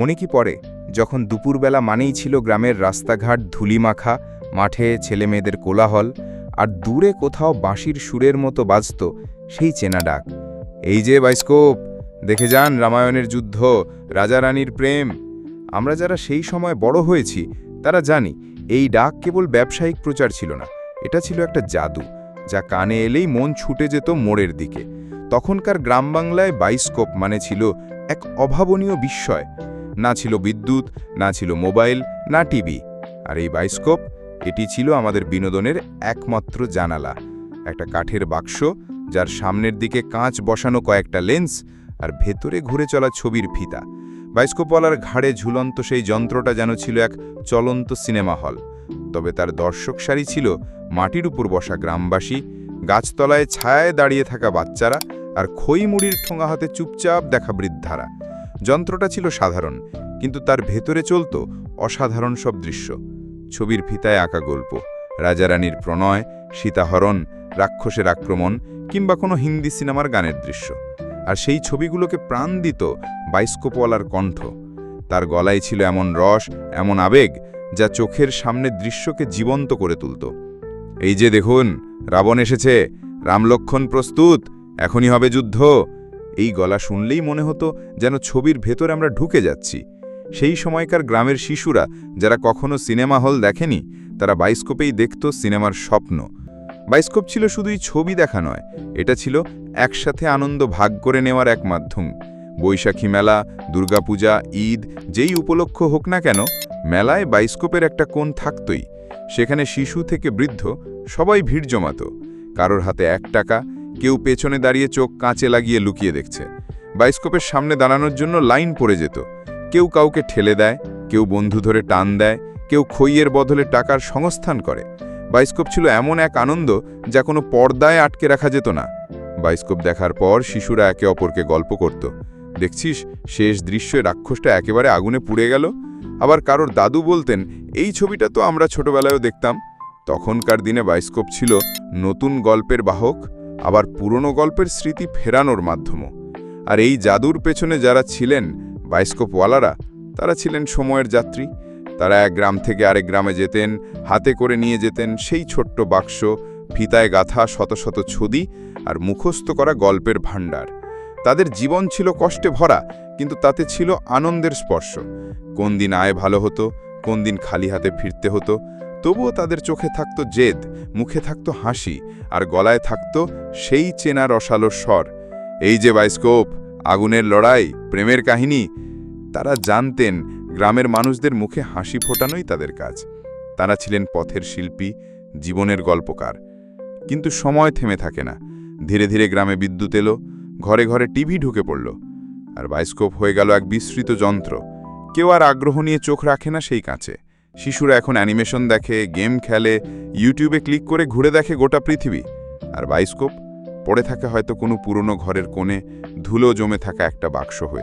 মনে কি পড়ে? যখন দুপুরবেলা মানেই ছিল গ্রামের রাস্তাঘাট ধুলিমাখা, মাঠে ছেলেমেয়েদের কোলাহল, আর দূরে কোথাও বাঁশির সুরের মতো বাজত সেই চেনা ডাক। এই যে বাইস্কোপ, দেখে যান রামায়ণের যুদ্ধ, রাজা রানীর প্রেম। আমরা যারা সেই সময় বড় হয়েছি, তারা জানি এই ডাক কেবল ব্যবসায়িক প্রচার ছিল না, এটা ছিল একটা জাদু, যা কানে এলেই মন ছুটে যেত মোড়ের দিকে। তখনকার গ্রাম বাংলায় বাইস্কোপ মানে ছিল এক অভাবনীয় বিস্ময়। না ছিল বিদ্যুৎ, না ছিল মোবাইল, না টিভি। আর এই বাইস্কোপ, এটি ছিল আমাদের বিনোদনের একমাত্র জানালা। একটা কাঠের বাক্স, যার সামনের দিকে কাঁচ বসানো কয়েকটা লেন্স আর ভেতরে ঘুরে চলা ছবির ফিতা। বাইস্কোপওয়ালার ঘাড়ে ঝুলন্ত সেই যন্ত্রটা যেন ছিল এক চলন্ত সিনেমা হল। তবে তার দর্শক সারি ছিল মাটির উপর বসা গ্রামবাসী, গাছতলায় ছায়ায় দাঁড়িয়ে থাকা বাচ্চারা আর খই মুড়ির ঠোঙা হাতে চুপচাপ দেখা বৃদ্ধারা। যন্ত্রটা ছিল সাধারণ, কিন্তু তার ভেতরে চলত অসাধারণ সব দৃশ্য। ছবির ফিতায় আঁকা গল্প, রাজারানীর প্রণয়, সীতাহরণ, রাক্ষসের আক্রমণ, কিংবা কোনো হিন্দি সিনেমার গানের দৃশ্য। আর সেই ছবিগুলোকে প্রাণ দিত বাইস্কোপওয়ালার কণ্ঠ। তার গলায় ছিল এমন রস, এমন আবেগ, যা চোখের সামনে দৃশ্যকে জীবন্ত করে তুলত। এই যে দেখুন, রাবণ এসেছে, রামলক্ষণ প্রস্তুত, এখনই হবে যুদ্ধ। এই গলা শুনলেই মনে হতো যেন ছবির ভেতর আমরা ঢুকে যাচ্ছি। সেই সময়কার গ্রামের শিশুরা, যারা কখনো সিনেমা হল দেখেনি, তারা বাইস্কোপেই দেখত সিনেমার স্বপ্ন। বাইস্কোপ ছিল শুধুই ছবি দেখা নয়, এটা ছিল একসাথে আনন্দ ভাগ করে নেওয়ার এক মাধ্যম। বৈশাখী মেলা, দুর্গাপূজা, ঈদ, যেই উপলক্ষ হোক না কেন, মেলায় বাইস্কোপের একটা কোণ থাকতই। সেখানে শিশু থেকে বৃদ্ধ সবাই ভিড় জমাতো। কারোর হাতে এক টাকা কেউ পেছনে দাঁড়িয়ে চোখ কাঁচে লাগিয়ে লুকিয়ে দেখছে। বাইস্কোপের সামনে দাঁড়ানোর জন্য লাইন পড়ে যেত। কেউ কাউকে ঠেলে দেয়, কেউ বন্ধু ধরে টান দেয়, কেউ খইয়ের বদলে টাকার সংস্থান করে। বাইস্কোপ ছিল এমন এক আনন্দ যা কোনো পর্দায় আটকে রাখা যেত না। বাইস্কোপ দেখার পর শিশুরা একে অপরকে গল্প করত। দেখছিস, শেষ দৃশ্যে রাক্ষসটা একেবারে আগুনে পুড়ে গেল। আবার কারোর দাদু বলতেন, এই ছবিটা তো আমরা ছোটবেলায়ও দেখতাম। তখনকার দিনে বাইস্কোপ ছিল নতুন গল্পের বাহক। আবার পুরনো গল্পের স্মৃতি ফেরানোর মাধ্যমও। আর এই জাদুর পেছনে যারা ছিলেন বাইস্কোপওয়ালারা, তারা ছিলেন সময়ের যাত্রী। তারা এক গ্রাম থেকে আরেক গ্রামে যেতেন, হাতে করে নিয়ে যেতেন সেই ছোট্ট বাক্স, ফিতায় গাথা শত শত ছদি আর মুখস্থ করা গল্পের ভাণ্ডার। তাদের জীবন ছিল কষ্টে ভরা, কিন্তু তাতে ছিল আনন্দের স্পর্শ। কোন দিন আয় ভালো হতো, কোন দিন খালি হাতে ফিরতে হতো তবুও তাদের চোখে থাকত জেদ, মুখে থাকত হাসি, আর গলায় থাকত সেই চেনা রসালো স্বর। এই যে বাইস্কোপ, আগুনের লড়াই, প্রেমের কাহিনী, তারা জানতেন গ্রামের মানুষদের মুখে হাসি ফোটানোই তাদের কাজ। তারা ছিলেন পথের শিল্পী, জীবনের গল্পকার। কিন্তু সময় থেমে থাকে না। ধীরে ধীরে গ্রামে বিদ্যুৎ এলো, ঘরে ঘরে টিভি ঢুকে পড়ল। আর বায়োস্কোপ হয়ে গেল এক বিস্তৃত যন্ত্র। কেউ আর আগ্রহ নিয়ে চোখ রাখে না সেই কাছে শিশুরা এখন অ্যানিমেশন দেখে, গেম খেলে, ইউটিউবে ক্লিক করে ঘুরে দেখে গোটা পৃথিবী। আর বায়োস্কোপ পড়ে থাকে হয়তো কোনো পুরনো ঘরের কোণে, ধুলো জমে থাকা একটা বাক্স হয়ে।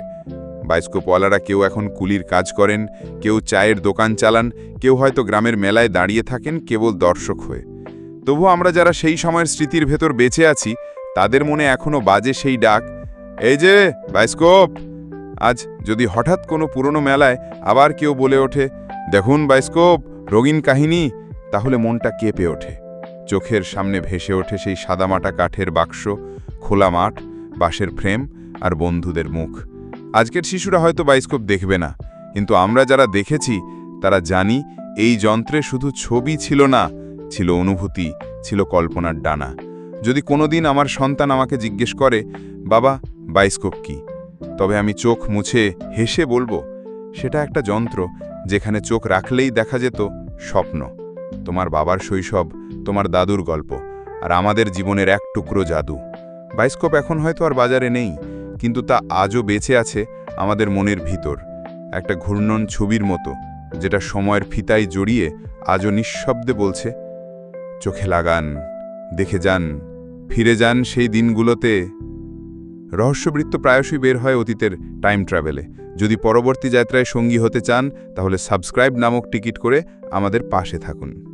বাইস্কোপওয়ালারা কেউ এখন কুলির কাজ করেন, কেউ চায়ের দোকান চালান, কেউ হয়তো গ্রামের মেলায় দাঁড়িয়ে থাকেন, কেবল দর্শক হয়ে। তবু আমরা যারা সেই সময়ের স্মৃতির ভেতর বেঁচে আছি, তাদের মনে এখনও বাজে সেই ডাক, এই যে, বাইস্কোপ! আজ যদি হঠাৎ কোনো পুরনো মেলায় আবার কেউ বলে ওঠে দেখুন বাইস্কোপ, রঙিন কাহিনী, তাহলে মনটা কেঁপে ওঠে। চোখের সামনে ভেসে ওঠে সেই সাদামাটা কাঠের বাক্স, খোলা মাঠ, বাঁশের ফ্রেম আর বন্ধুদের মুখ। আজকের শিশুরা হয়তো বাইস্কোপ দেখবে না, কিন্তু আমরা যারা দেখেছি, তারা জানি এই যন্ত্রে শুধু ছবি ছিল না, ছিল অনুভূতি, ছিল কল্পনার ডানা। যদি কোনোদিন আমার সন্তান আমাকে জিজ্ঞেস করে, বাবা, বাইস্কোপ কি? তবে আমি চোখ মুছে হেসে বলব, সেটা একটা যন্ত্র যেখানে চোখ রাখলেই দেখা যেত স্বপ্ন, তোমার বাবার শৈশব, তোমার দাদুর গল্প আর আমাদের জীবনের এক টুকরো জাদু। বাইস্কোপ এখন হয়তো আর বাজারে নেই, কিন্তু তা আজও বেঁচে আছে আমাদের মনের ভিতর, একটা ঘূর্ণন ছবির মতো, যেটা সময়ের ফিতায় জড়িয়ে আজও নিঃশব্দে বলছে, চোখে লাগান, দেখে যান, ফিরে যান সেই দিনগুলোতে রহস্যবৃত্ত প্রায়শই বের হয় অতীতের টাইম ট্রাভেলে যদি পরবর্তী যাত্রায় সঙ্গী হতে চান, তাহলে সাবস্ক্রাইব নামক টিকিট করে আমাদের পাশে থাকুন।